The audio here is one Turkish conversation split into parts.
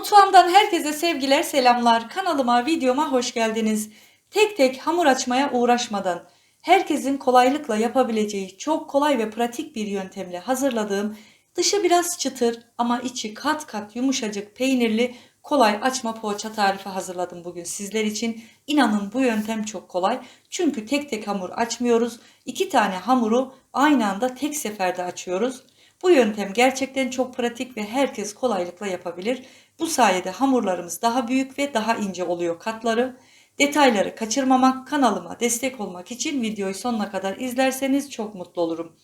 Mutfağımdan herkese sevgiler, selamlar. Kanalıma, videoma hoş geldiniz. Tek tek hamur açmaya uğraşmadan herkesin kolaylıkla yapabileceği çok kolay ve pratik bir yöntemle hazırladığım dışı biraz çıtır ama içi kat kat yumuşacık peynirli kolay açma poğaça tarifi hazırladım bugün sizler için. İnanın bu yöntem çok kolay. Çünkü tek tek hamur açmıyoruz. İki tane hamuru aynı anda tek seferde açıyoruz. Bu yöntem gerçekten çok pratik ve herkes kolaylıkla yapabilir. Bu sayede hamurlarımız daha büyük ve daha ince oluyor katları. Detayları kaçırmamak, kanalıma destek olmak için videoyu sonuna kadar izlerseniz çok mutlu olurum.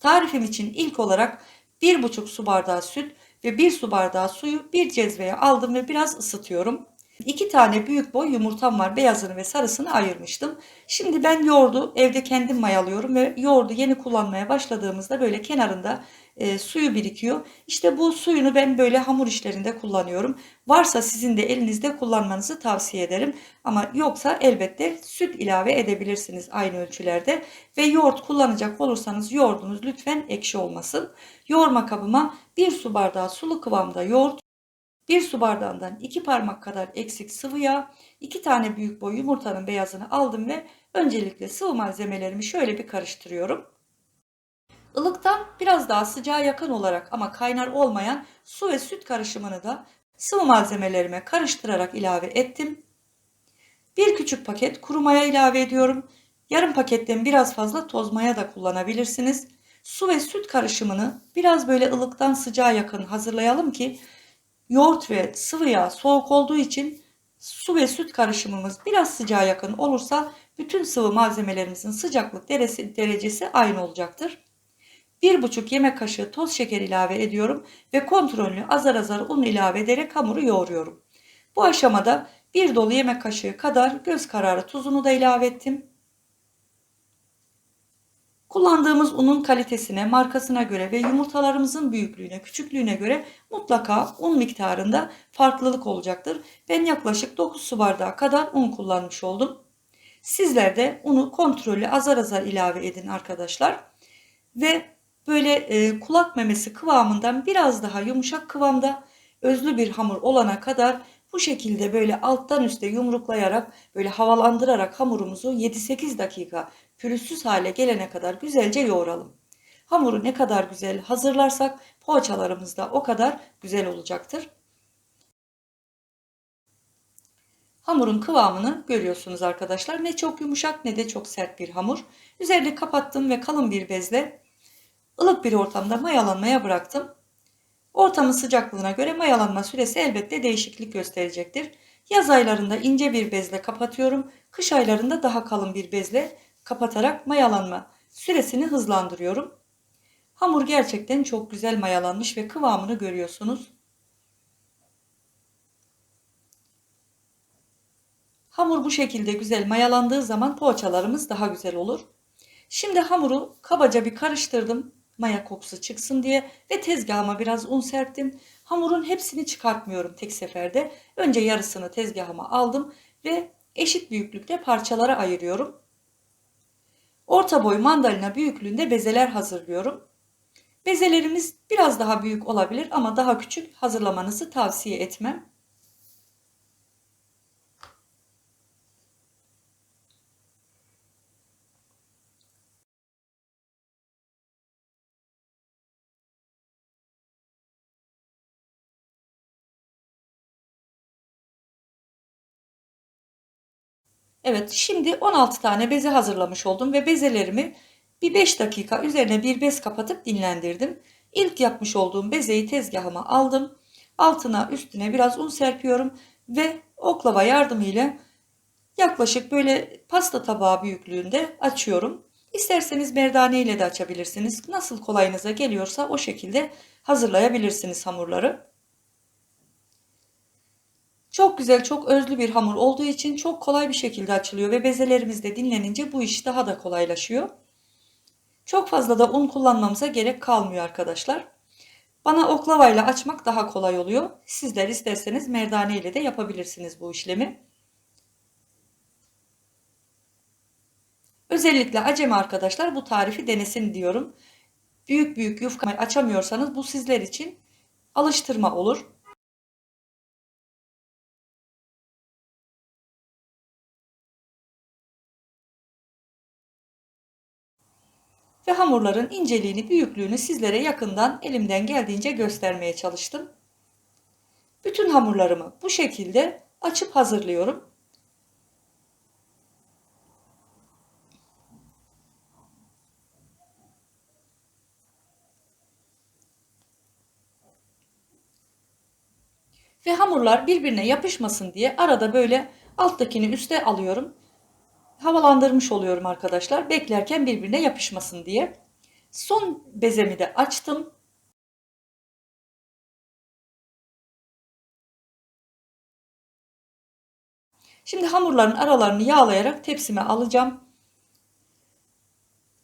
Tarifim için ilk olarak 1,5 su bardağı süt ve 1 su bardağı suyu bir cezveye aldım ve biraz ısıtıyorum. 2 tane büyük boy yumurtam var. Beyazını ve sarısını ayırmıştım. Şimdi ben yoğurdu evde kendim mayalıyorum ve yoğurdu yeni kullanmaya başladığımızda böyle kenarında e, suyu birikiyor. İşte bu suyunu ben böyle hamur işlerinde kullanıyorum. Varsa sizin de elinizde kullanmanızı tavsiye ederim. Ama yoksa elbette süt ilave edebilirsiniz aynı ölçülerde. Ve yoğurt kullanacak olursanız yoğurdunuz lütfen ekşi olmasın. Yoğurma kabıma 1 su bardağı sulu kıvamda yoğurt 1 su bardağından 2 parmak kadar eksik sıvı yağ, 2 tane büyük boy yumurtanın beyazını aldım ve öncelikle sıvı malzemelerimi şöyle bir karıştırıyorum. Ilıktan biraz daha sıcağa yakın olarak ama kaynar olmayan su ve süt karışımını da sıvı malzemelerime karıştırarak ilave ettim. Bir küçük paket kuru maya ilave ediyorum. Yarım paketten biraz fazla toz maya da kullanabilirsiniz. Su ve süt karışımını biraz böyle ılıktan sıcağa yakın hazırlayalım ki yoğurt ve sıvı yağ soğuk olduğu için su ve süt karışımımız biraz sıcağa yakın olursa bütün sıvı malzemelerimizin sıcaklık derecesi aynı olacaktır. 1,5 yemek kaşığı toz şeker ilave ediyorum ve kontrollü azar azar un ilave ederek hamuru yoğuruyorum. Bu aşamada bir dolu yemek kaşığı kadar göz kararı tuzunu da ilave ettim. Kullandığımız unun kalitesine, markasına göre ve yumurtalarımızın büyüklüğüne, küçüklüğüne göre mutlaka un miktarında farklılık olacaktır. Ben yaklaşık 9 su bardağı kadar un kullanmış oldum. Sizler de unu kontrollü azar azar ilave edin arkadaşlar. Ve böyle e, kulak memesi kıvamından biraz daha yumuşak kıvamda özlü bir hamur olana kadar bu şekilde böyle alttan üste yumruklayarak böyle havalandırarak hamurumuzu 7-8 dakika pürüzsüz hale gelene kadar güzelce yoğuralım. Hamuru ne kadar güzel hazırlarsak poğaçalarımız da o kadar güzel olacaktır. Hamurun kıvamını görüyorsunuz arkadaşlar. Ne çok yumuşak ne de çok sert bir hamur. Üzerini kapattım ve kalın bir bezle ılık bir ortamda mayalanmaya bıraktım. Ortamın sıcaklığına göre mayalanma süresi elbette değişiklik gösterecektir. Yaz aylarında ince bir bezle kapatıyorum. Kış aylarında daha kalın bir bezle kapatarak mayalanma süresini hızlandırıyorum. Hamur gerçekten çok güzel mayalanmış ve kıvamını görüyorsunuz. Hamur bu şekilde güzel mayalandığı zaman poğaçalarımız daha güzel olur. Şimdi hamuru kabaca bir karıştırdım maya kokusu çıksın diye ve tezgahıma biraz un serptim. Hamurun hepsini çıkartmıyorum tek seferde. Önce yarısını tezgahıma aldım ve eşit büyüklükte parçalara ayırıyorum. Orta boy mandalina büyüklüğünde bezeler hazırlıyorum. Bezelerimiz biraz daha büyük olabilir ama daha küçük hazırlamanızı tavsiye etmem. Evet şimdi 16 tane beze hazırlamış oldum ve bezelerimi bir 5 dakika üzerine bir bez kapatıp dinlendirdim. İlk yapmış olduğum bezeyi tezgahıma aldım. Altına üstüne biraz un serpiyorum ve oklava yardımıyla yaklaşık böyle pasta tabağı büyüklüğünde açıyorum. İsterseniz merdane ile de açabilirsiniz. Nasıl kolayınıza geliyorsa o şekilde hazırlayabilirsiniz hamurları. Çok güzel, çok özlü bir hamur olduğu için çok kolay bir şekilde açılıyor ve bezelerimiz de dinlenince bu iş daha da kolaylaşıyor. Çok fazla da un kullanmamıza gerek kalmıyor arkadaşlar. Bana oklavayla açmak daha kolay oluyor. Sizler isterseniz merdane ile de yapabilirsiniz bu işlemi. Özellikle acemi arkadaşlar bu tarifi denesin diyorum. Büyük büyük yufka açamıyorsanız bu sizler için alıştırma olur. Ve hamurların inceliğini, büyüklüğünü sizlere yakından elimden geldiğince göstermeye çalıştım. Bütün hamurlarımı bu şekilde açıp hazırlıyorum. Ve hamurlar birbirine yapışmasın diye arada böyle alttakini üste alıyorum. Havalandırmış oluyorum arkadaşlar. Beklerken birbirine yapışmasın diye. Son bezemi de açtım. Şimdi hamurların aralarını yağlayarak tepsime alacağım.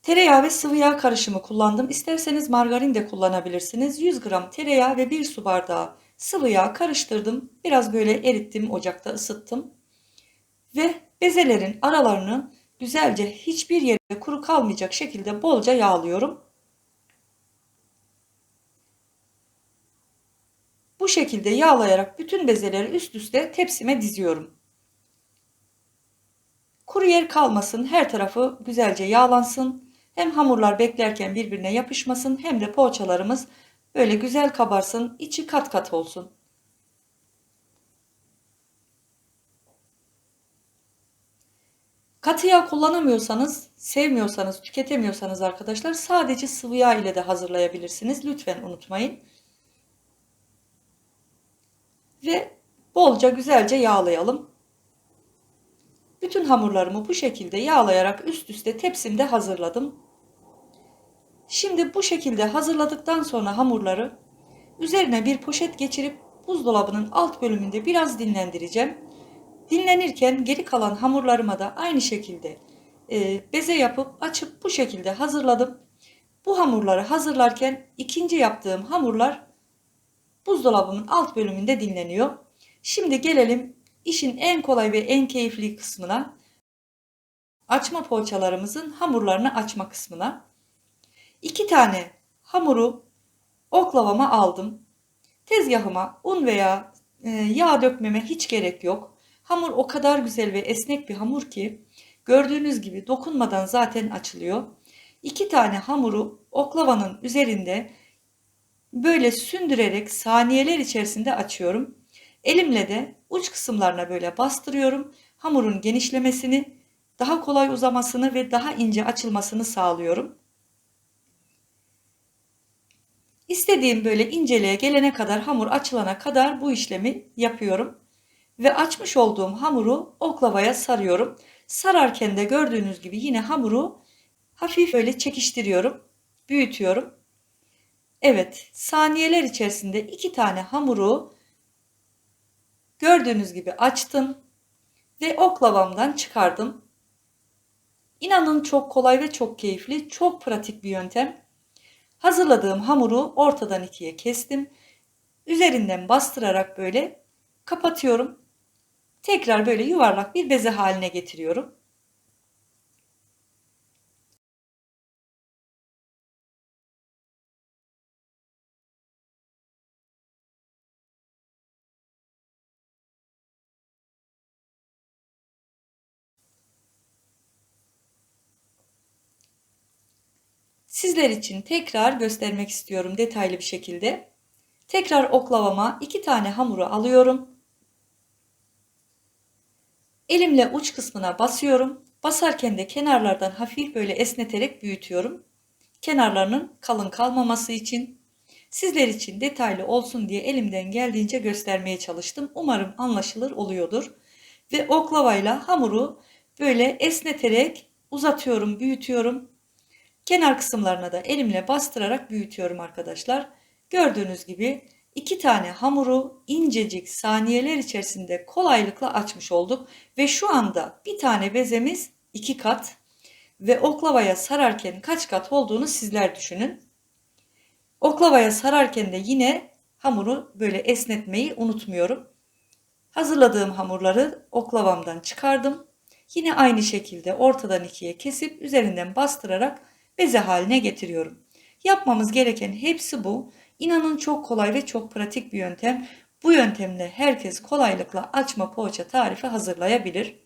Tereyağı ve sıvı yağ karışımı kullandım. İsterseniz margarin de kullanabilirsiniz. 100 gram tereyağı ve 1 su bardağı sıvı yağ karıştırdım. Biraz böyle erittim, ocakta ısıttım. Ve bezelerin aralarını güzelce hiçbir yere kuru kalmayacak şekilde bolca yağlıyorum. Bu şekilde yağlayarak bütün bezeleri üst üste tepsime diziyorum. Kuru yer kalmasın, her tarafı güzelce yağlansın. Hem hamurlar beklerken birbirine yapışmasın hem de poğaçalarımız böyle güzel kabarsın, içi kat kat olsun. Katı yağ kullanamıyorsanız, sevmiyorsanız, tüketemiyorsanız arkadaşlar sadece sıvı yağ ile de hazırlayabilirsiniz. Lütfen unutmayın. Ve bolca güzelce yağlayalım. Bütün hamurlarımı bu şekilde yağlayarak üst üste tepsimde hazırladım. Şimdi bu şekilde hazırladıktan sonra hamurları üzerine bir poşet geçirip buzdolabının alt bölümünde biraz dinlendireceğim. Dinlenirken geri kalan hamurlarıma da aynı şekilde e, beze yapıp açıp bu şekilde hazırladım. Bu hamurları hazırlarken ikinci yaptığım hamurlar buzdolabımın alt bölümünde dinleniyor. Şimdi gelelim işin en kolay ve en keyifli kısmına. Açma poğaçalarımızın hamurlarını açma kısmına. İki tane hamuru oklavama aldım. Tezgahıma un veya e, yağ dökmeme hiç gerek yok. Hamur o kadar güzel ve esnek bir hamur ki gördüğünüz gibi dokunmadan zaten açılıyor. İki tane hamuru oklavanın üzerinde böyle sündürerek saniyeler içerisinde açıyorum. Elimle de uç kısımlarına böyle bastırıyorum. Hamurun genişlemesini, daha kolay uzamasını ve daha ince açılmasını sağlıyorum. İstediğim böyle inceliğe gelene kadar hamur açılana kadar bu işlemi yapıyorum. Ve açmış olduğum hamuru oklavaya sarıyorum. Sararken de gördüğünüz gibi yine hamuru hafif böyle çekiştiriyorum. Büyütüyorum. Evet saniyeler içerisinde iki tane hamuru gördüğünüz gibi açtım. Ve oklavamdan çıkardım. İnanın çok kolay ve çok keyifli, çok pratik bir yöntem. Hazırladığım hamuru ortadan ikiye kestim. Üzerinden bastırarak böyle kapatıyorum. Tekrar böyle yuvarlak bir beze haline getiriyorum. Sizler için tekrar göstermek istiyorum detaylı bir şekilde. Tekrar oklavama iki tane hamuru alıyorum. Elimle uç kısmına basıyorum. Basarken de kenarlardan hafif böyle esneterek büyütüyorum. Kenarlarının kalın kalmaması için. Sizler için detaylı olsun diye elimden geldiğince göstermeye çalıştım. Umarım anlaşılır oluyordur. Ve oklavayla hamuru böyle esneterek uzatıyorum, büyütüyorum. Kenar kısımlarına da elimle bastırarak büyütüyorum arkadaşlar. Gördüğünüz gibi iki tane hamuru incecik saniyeler içerisinde kolaylıkla açmış olduk. Ve şu anda bir tane bezemiz iki kat ve oklavaya sararken kaç kat olduğunu sizler düşünün. Oklavaya sararken de yine hamuru böyle esnetmeyi unutmuyorum. Hazırladığım hamurları oklavamdan çıkardım. Yine aynı şekilde ortadan ikiye kesip üzerinden bastırarak beze haline getiriyorum. Yapmamız gereken hepsi bu. İnanın çok kolay ve çok pratik bir yöntem. Bu yöntemle herkes kolaylıkla açma poğaça tarifi hazırlayabilir.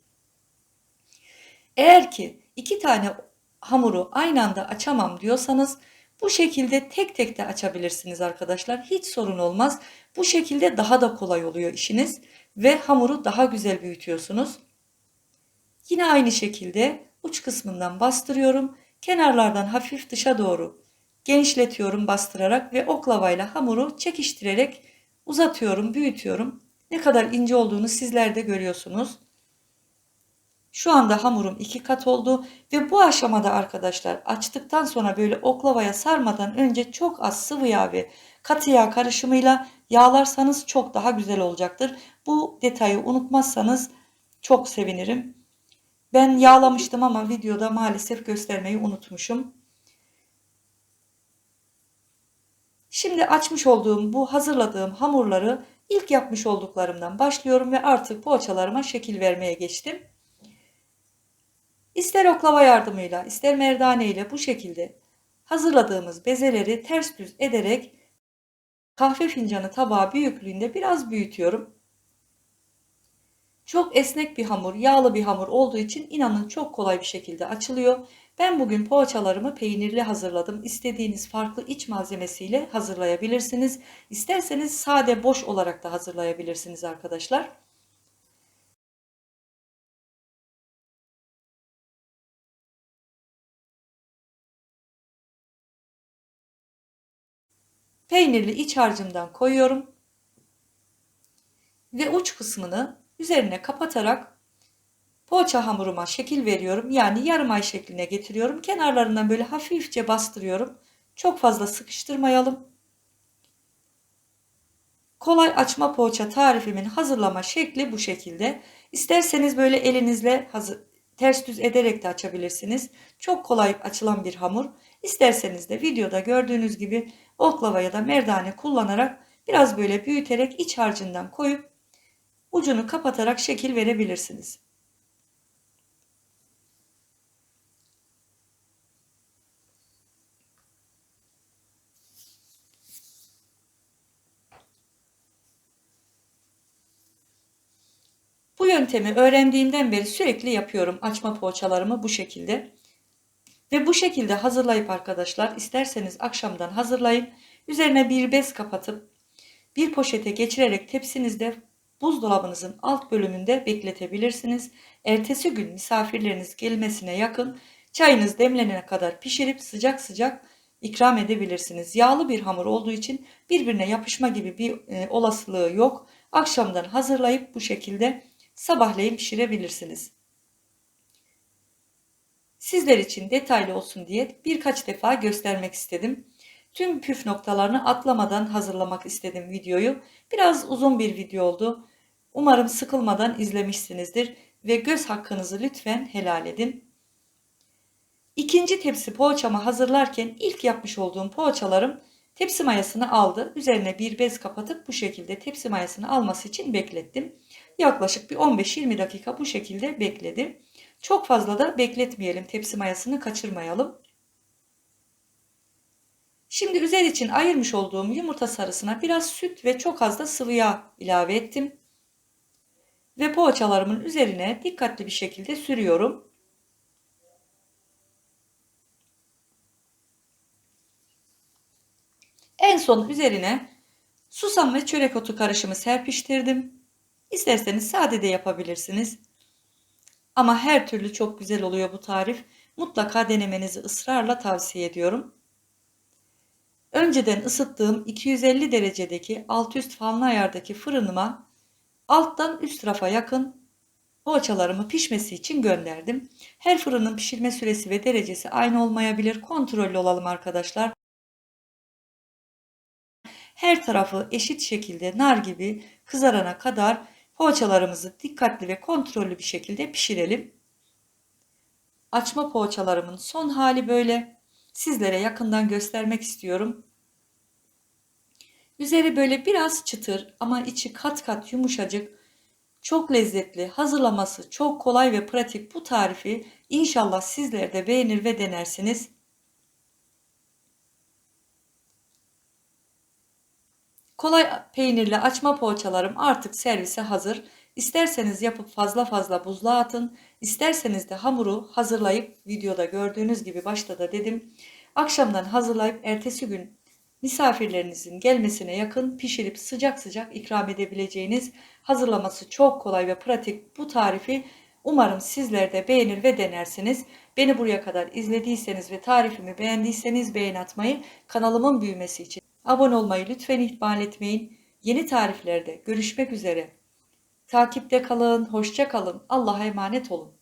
Eğer ki iki tane hamuru aynı anda açamam diyorsanız bu şekilde tek tek de açabilirsiniz arkadaşlar. Hiç sorun olmaz. Bu şekilde daha da kolay oluyor işiniz ve hamuru daha güzel büyütüyorsunuz. Yine aynı şekilde uç kısmından bastırıyorum. Kenarlardan hafif dışa doğru genişletiyorum bastırarak ve oklavayla hamuru çekiştirerek uzatıyorum, büyütüyorum. Ne kadar ince olduğunu sizler de görüyorsunuz. Şu anda hamurum iki kat oldu ve bu aşamada arkadaşlar açtıktan sonra böyle oklavaya sarmadan önce çok az sıvı yağ ve katı yağ karışımıyla yağlarsanız çok daha güzel olacaktır. Bu detayı unutmazsanız çok sevinirim. Ben yağlamıştım ama videoda maalesef göstermeyi unutmuşum. Şimdi açmış olduğum bu hazırladığım hamurları ilk yapmış olduklarımdan başlıyorum ve artık poğaçalarıma şekil vermeye geçtim. İster oklava yardımıyla ister merdane ile bu şekilde hazırladığımız bezeleri ters düz ederek kahve fincanı tabağı büyüklüğünde biraz büyütüyorum. Çok esnek bir hamur, yağlı bir hamur olduğu için inanın çok kolay bir şekilde açılıyor. Ben bugün poğaçalarımı peynirli hazırladım. İstediğiniz farklı iç malzemesiyle hazırlayabilirsiniz. İsterseniz sade boş olarak da hazırlayabilirsiniz arkadaşlar. Peynirli iç harcımdan koyuyorum. Ve uç kısmını üzerine kapatarak poğaça hamuruma şekil veriyorum. Yani yarım ay şekline getiriyorum. Kenarlarından böyle hafifçe bastırıyorum. Çok fazla sıkıştırmayalım. Kolay açma poğaça tarifimin hazırlama şekli bu şekilde. İsterseniz böyle elinizle hazır, ters düz ederek de açabilirsiniz. Çok kolay açılan bir hamur. İsterseniz de videoda gördüğünüz gibi oklava ya da merdane kullanarak biraz böyle büyüterek iç harcından koyup ucunu kapatarak şekil verebilirsiniz. Bu yöntemi öğrendiğimden beri sürekli yapıyorum açma poğaçalarımı bu şekilde. Ve bu şekilde hazırlayıp arkadaşlar isterseniz akşamdan hazırlayıp üzerine bir bez kapatıp bir poşete geçirerek tepsinizde buzdolabınızın alt bölümünde bekletebilirsiniz. Ertesi gün misafirleriniz gelmesine yakın çayınız demlenene kadar pişirip sıcak sıcak ikram edebilirsiniz. Yağlı bir hamur olduğu için birbirine yapışma gibi bir e, olasılığı yok. Akşamdan hazırlayıp bu şekilde sabahleyin pişirebilirsiniz. Sizler için detaylı olsun diye birkaç defa göstermek istedim. Tüm püf noktalarını atlamadan hazırlamak istedim videoyu. Biraz uzun bir video oldu. Umarım sıkılmadan izlemişsinizdir ve göz hakkınızı lütfen helal edin. İkinci tepsi poğaçamı hazırlarken ilk yapmış olduğum poğaçalarım tepsi mayasını aldı. Üzerine bir bez kapatıp bu şekilde tepsi mayasını alması için beklettim. Yaklaşık bir 15-20 dakika bu şekilde bekledi. Çok fazla da bekletmeyelim. Tepsi mayasını kaçırmayalım. Şimdi üzer için ayırmış olduğum yumurta sarısına biraz süt ve çok az da sıvı yağ ilave ettim. Ve poğaçalarımın üzerine dikkatli bir şekilde sürüyorum. En son üzerine susam ve çörek otu karışımı serpiştirdim. İsterseniz sade de yapabilirsiniz. Ama her türlü çok güzel oluyor bu tarif. Mutlaka denemenizi ısrarla tavsiye ediyorum. Önceden ısıttığım 250 derecedeki alt üst fanlı ayardaki fırınıma alttan üst rafa yakın poğaçalarımı pişmesi için gönderdim. Her fırının pişirme süresi ve derecesi aynı olmayabilir. Kontrollü olalım arkadaşlar. Her tarafı eşit şekilde nar gibi kızarana kadar Poğaçalarımızı dikkatli ve kontrollü bir şekilde pişirelim. Açma poğaçalarımın son hali böyle. Sizlere yakından göstermek istiyorum. Üzeri böyle biraz çıtır ama içi kat kat yumuşacık. Çok lezzetli, hazırlaması çok kolay ve pratik bu tarifi inşallah sizler de beğenir ve denersiniz. Kolay peynirli açma poğaçalarım artık servise hazır. İsterseniz yapıp fazla fazla buzluğa atın. İsterseniz de hamuru hazırlayıp videoda gördüğünüz gibi başta da dedim. Akşamdan hazırlayıp ertesi gün misafirlerinizin gelmesine yakın pişirip sıcak sıcak ikram edebileceğiniz hazırlaması çok kolay ve pratik bu tarifi umarım sizler de beğenir ve denersiniz. Beni buraya kadar izlediyseniz ve tarifimi beğendiyseniz beğen atmayı, kanalımın büyümesi için abone olmayı lütfen ihmal etmeyin. Yeni tariflerde görüşmek üzere. Takipte kalın, hoşça kalın. Allah'a emanet olun.